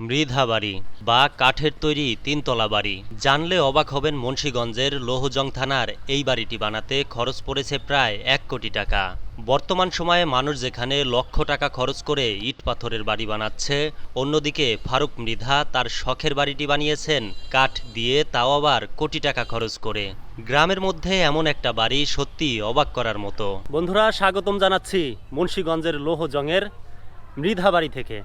মৃধা বাড়ি বা কাঠের তৈরি তিনতলা বাড়ি। জানলে অবাক হবেন মুন্সীগঞ্জের লৌহজং থানার এই বাড়িটি বানাতে খরচ পড়েছে প্রায় এক কোটি টাকা। বর্তমান সময়ে মানুষ যেখানে লক্ষ টাকা খরচ করে ইট পাথরের বাড়ি বানাচ্ছে, অন্যদিকে ফারুক মৃধা তার শখের বাড়িটি বানিয়েছেন কাঠ দিয়ে, তাও আবার কোটি টাকা খরচ করে। গ্রামের মধ্যে এমন একটা বাড়ি সত্যি অবাক করার মতো। বন্ধুরা, স্বাগতম জানাচ্ছি মুন্সীগঞ্জের লৌহজংয়ের মৃধা বাড়ি থেকে।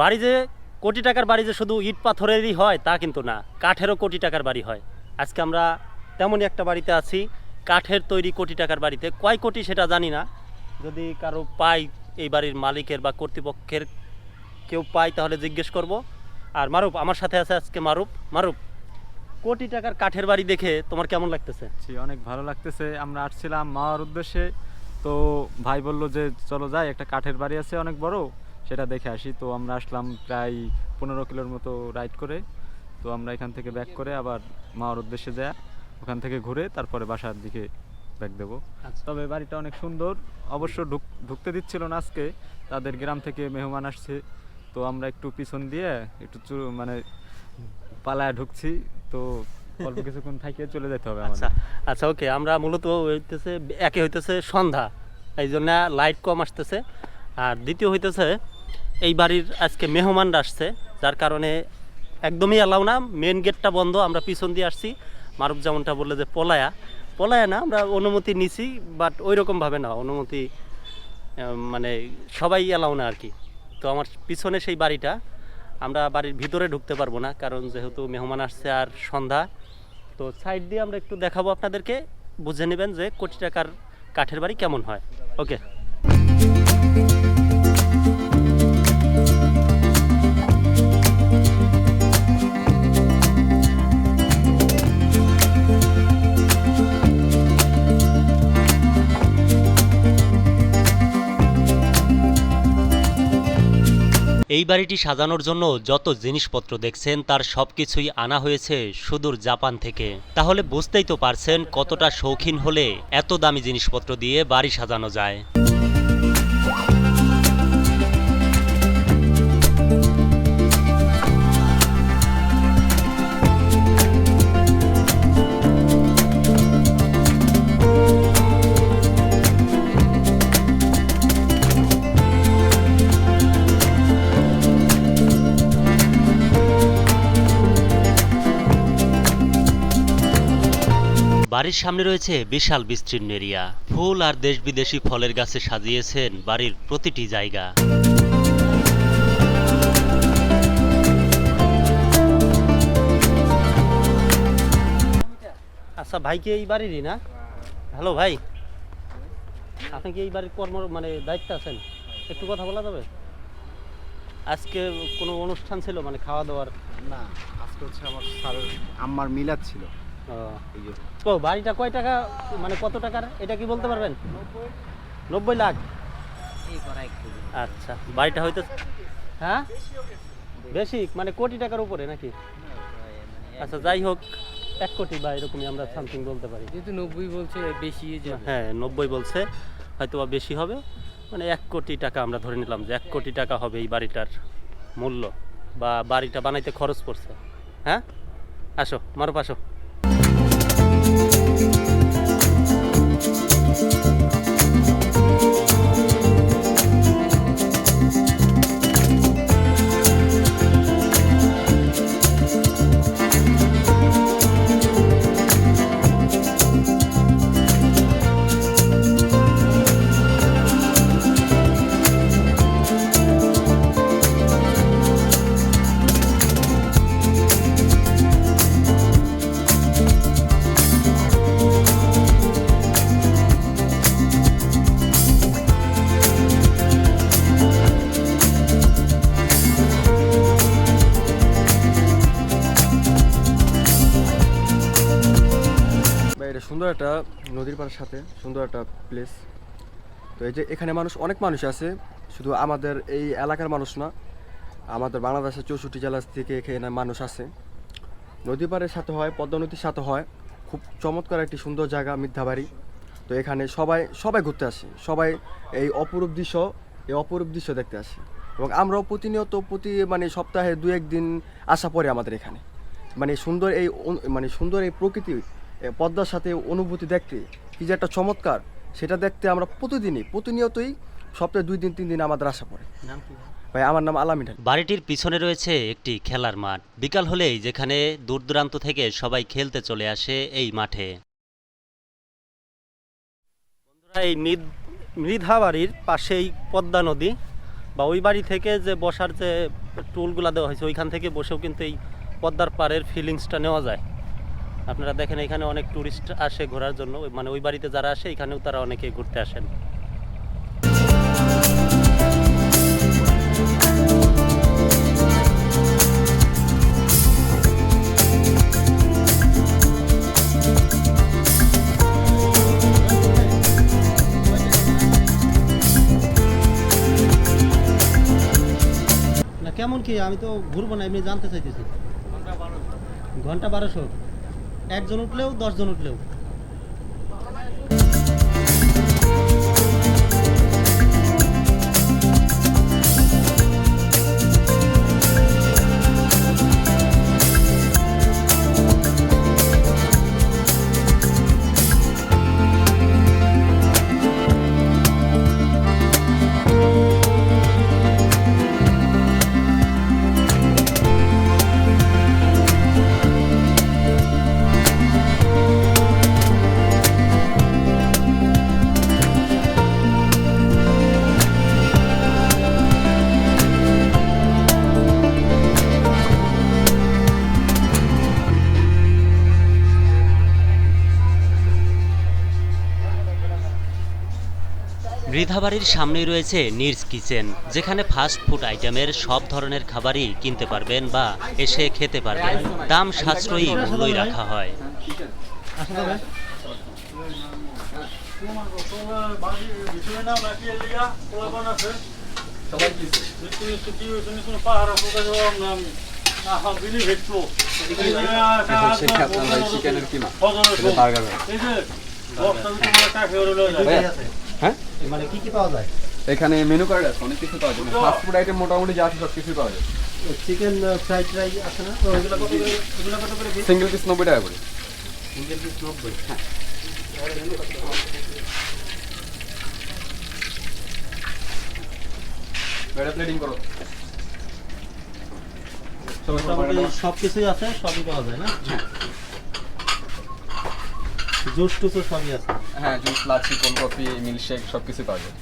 বাড়ি যে কোটি টাকার বাড়ি যে শুধু ইট পাথরেরই হয়, তা কিন্তু না। কাঠেরও কোটি টাকার বাড়ি হয়। আজকে আমরা তেমনই একটা বাড়িতে আছি। কাঠের তৈরি কোটি টাকার বাড়িতে। কয় কোটি সেটা জানি না। যদি কারও পাই এই বাড়ির মালিকের বা কর্তৃপক্ষের কেউ পাই তাহলে জিজ্ঞেস করব। আর মারুপ আমার সাথে আছে আজকে মারুপ মারুপ কোটি টাকার কাঠের বাড়ি দেখে তোমার কেমন লাগতেছে? জি, অনেক ভালো লাগতেছে। আমরা আসছিলাম মাওয়ার উদ্দেশ্যে। তো ভাই বলল যে, চলো যাই, একটা কাঠের বাড়ি আছে অনেক বড়। সেটা দেখে আসি। তো আমরা আসলাম প্রায় পনেরো কিলোর মতো রাইড করে। তো আমরা এখান থেকে ব্যাক করে আবার মাওয়ার উদ্দেশ্যে যাই ওখান থেকে ঘুরে তারপরে বাসার দিকে ব্যাক দেবো। আচ্ছা। তবে বাড়িটা অনেক সুন্দর। অবশ্য ঢুক ঢুকতে দিচ্ছিল না আজকে। তাদের গ্রাম থেকে মেহমান আসছে। তো আমরা একটু পিছন দিয়ে একটু মানে পালায় ঢুকছি। তো অল্প কিছুক্ষণ থাকিয়ে চলে যেতে হবে আচ্ছা। আচ্ছা ওকে। আমরা মূলত হইতেছে একে হইতেছে সন্ধ্যা। এই জন্য লাইট কম আসতেছে। আর দ্বিতীয় হইতেছে এই বাড়ির আজকে মেহমানরা আসছে, যার কারণে একদমই অ্যালাউ না মেন গেটটা বন্ধ, আমরা পিছন দিয়ে আসছি। মারুফ যেমনটা বললে যে পলায়া। পলায়া না, আমরা অনুমতি নিছি বাট ওই রকমভাবে না, অনুমতি মানে সবাই অ্যালাউ না আর কি তো আমার পিছনে সেই বাড়িটা, আমরা বাড়ির ভিতরে ঢুকতে পারব না, কারণ যেহেতু মেহমান আসছে আর সন্ধ্যা। তো সাইড দিয়ে আমরা একটু দেখাবো আপনাদেরকে, বুঝে নেবেন যে কোটি টাকার কাঠের বাড়ি কেমন হয়। ওকে এই বাড়িটি সাজানোর জন্য যত জিনিসপত্র দেখছেন, তার সবকিছুই আনা হয়েছে সুদূর জাপান থেকে। তাহলে বুঝতেই তো পারছেন কতটা শৌখিন হলে এত দামি জিনিসপত্র দিয়ে বাড়ি সাজানো যায়। বাড়ির সামনে রয়েছে বিশাল বিস্তীর্ণ এরিয়া। ফুল আর দেশ বিদেশি ফলের গাছে সাজিয়েছেন বাড়ির প্রতিটি জায়গা। আচ্ছা ভাই কি এই বাড়িরই না? হ্যালো ভাই। আপনি কি এই বাড়ির কর্ম মানে দায়িত্ব আছেন? একটু কথা বলা যাবে? আজকে কোনো অনুষ্ঠান ছিল মানে খাওয়া দাওয়ার? না আজকে হচ্ছে আমার স্যারের আম্মার মিলাদ ছিল। ও, তো বাড়িটা কয় টাকা মানে কত টাকার? এটা কি বলতে পারবেন? নব্বই লাখ। আচ্ছা বাড়িটা হয়তো হ্যাঁ? বেশি। মানে কোটি টাকার উপরে নাকি? আচ্ছা যাই হোক এক কোটি বা এরকমই আমরা সামথিং বলতে পারি। যেহেতু নব্বই বলছে বেশি হ্যাঁ নব্বই বলছে হয়তো বা বেশি হবে। মানে এক কোটি টাকা আমরা ধরে নিলাম যে এক কোটি টাকা হবে এই বাড়িটার মূল্য বা বাড়িটা বানাইতে খরচ পড়ছে। হ্যাঁ? আসো মারুপ আসো। একটা নদীর পাড়ের সাথে সুন্দর একটা প্লেস তো এই যে এখানে মানুষ, অনেক মানুষ আছে, শুধু আমাদের এই এলাকার মানুষ না, আমাদের বাংলাদেশের চৌষট্টি জেলা থেকে এখানে মানুষ আছে। নদী পাড়ের সাথে হয়, পদ্মা নদীর সাথে হয়, খুব চমৎকার একটি সুন্দর জায়গা, মিথ্যাবাড়ি। তো এখানে সবাই সবাই ঘুরতে আসে, সবাই এই অপরূপ দৃশ্য, এই অপরূপ দৃশ্য দেখতে আসে। এবং আমরাও প্রতিনিয়ত প্রতি মানে সপ্তাহে দু একদিন আসা পরে আমাদের এখানে। মানে সুন্দর এই মানে সুন্দর এই প্রকৃতি পদ্মার সাথে অনুভূতি দেখতে কি যে একটা চমৎকার সেটা দেখতে আমরা প্রতিদিনই প্রতিনিয়তই সপ্তাহে দুই দিন তিন দিন আমাদের আশা পড়ে। ভাই? আমার নাম আলামিন বাড়িটির পিছনে রয়েছে একটি খেলার মাঠ। বিকাল হলেই যেখানে দূর দূরান্ত থেকে সবাই খেলতে চলে আসে এই মাঠে। এই মৃধা বাড়ির পাশেই পদ্মা নদী বা ওই বাড়ি থেকে যে বসার যে টুলগুলা দেওয়া হয়েছে ওইখান থেকে বসেও কিন্তু এই পদ্মার পাড়ের ফিলিংসটা নেওয়া যায়। আপনারা দেখেন এখানে অনেক ট্যুরিস্ট আসে ঘোরার জন্য। মানে ওই বাড়িতে যারা আসে, এখানেও তারা অনেকে ঘুরতে আসেন। কেমন কি? আমি তো ঘুরবো না, এমনি জানতে চাইতেছি। ঘণ্টা বারোশো। একজন উঠলেও দশজন উঠলেও। মৃধাবাড়ির সামনেই রয়েছে নির্স কিচেন, যেখানে ফাস্ট ফুড আইটেমের সব ধরনের খাবারই কিনতে পারবেন বা এসে খেতে পারবেন। দাম সাশ্রয়ী মূল্যই রাখা হয়। হ্যাঁ? মানে কি কি পাওয়া যায়? এখানে মেনু কার্ড আছে অনেক কিছু পাওয়া যায়। ফাস্ট ফুড আইটেম মোটামুটি যা আছে সব কিছুই পাওয়া যায়। চিকেন ফ্রাইড রাইস আছে না? ওইগুলো কত করে ওইগুলো কত করে সিঙ্গেল পিস নব্বই টাকা করে। সিঙ্গেল পিস নব্বই এটা প্লেটিং করো। সব কিছুই আছে সবই পাওয়া যায় না? জুস টুসও সবই আছে। হ্যাঁ juice lassi cold coffee milkshake সব কিছু পাওয়া যায়।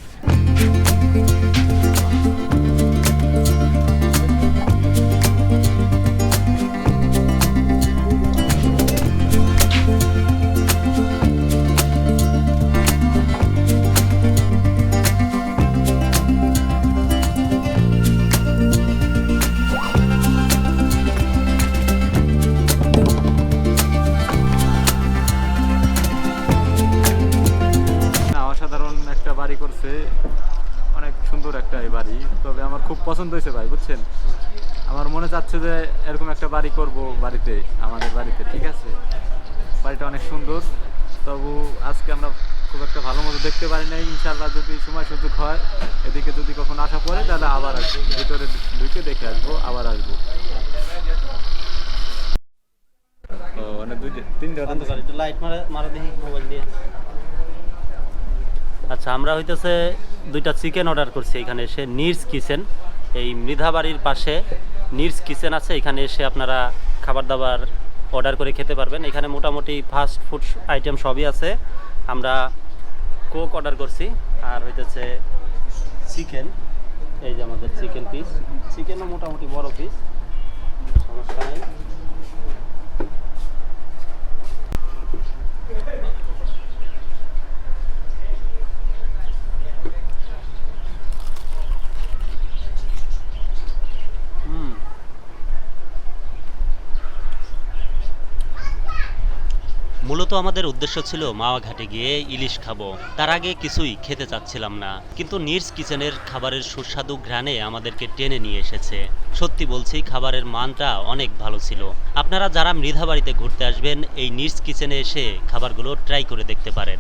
পছন্দ হয়েছে ভাই বুঝছেন? আমার মনে চাচ্ছে যে এরকম একটা বাড়ি করব বাড়িতে আমাদের বাড়িতে ঠিক আছে? বাড়িটা অনেক সুন্দর। তবু আজকে আমরা খুব একটা ভালো মতো দেখতে পারি নাই। ইনশাল্লাহ যদি সময় সুযোগ হয় এদিকে যদি কখনো আসা পড়ে তাহলে আবার আসব। ভিতরে ঢুকে দেখে আসব আবার আসব। ও মানে দুইটা তিনটা অন্ধকার একটু লাইট মারা মারা দেখি মোবাইল দিয়ে। আচ্ছা আমরা হইতেছে দুইটা চিকেন অর্ডার করছি এখানে এসে নির্স কিচেন এই মৃধা বাড়ির পাশে নির্স কিচেন আছে, এখানে এসে আপনারা খাবার দাবার অর্ডার করে খেতে পারবেন। এখানে মোটামুটি ফাস্ট ফুড আইটেম সবই আছে। আমরা কোক অর্ডার করছি, আর হইতেছে চিকেন এই যে আমাদের চিকেন পিস চিকেনও মোটামুটি বড় পিস মূলত আমাদের উদ্দেশ্য ছিল মাওয়া ঘাটে গিয়ে ইলিশ খাব। তার আগে কিছুই খেতে চাচ্ছিলাম না। কিন্তু নির্স কিচেনের খাবারের সুস্বাদু ঘ্রাণে আমাদেরকে টেনে নিয়ে এসেছে। সত্যি বলছি, খাবারের মানটা অনেক ভালো ছিল। আপনারা যারা মৃধা বাড়িতে ঘুরতে আসবেন, এই নির্স কিচেনে এসে খাবারগুলো ট্রাই করে দেখতে পারেন।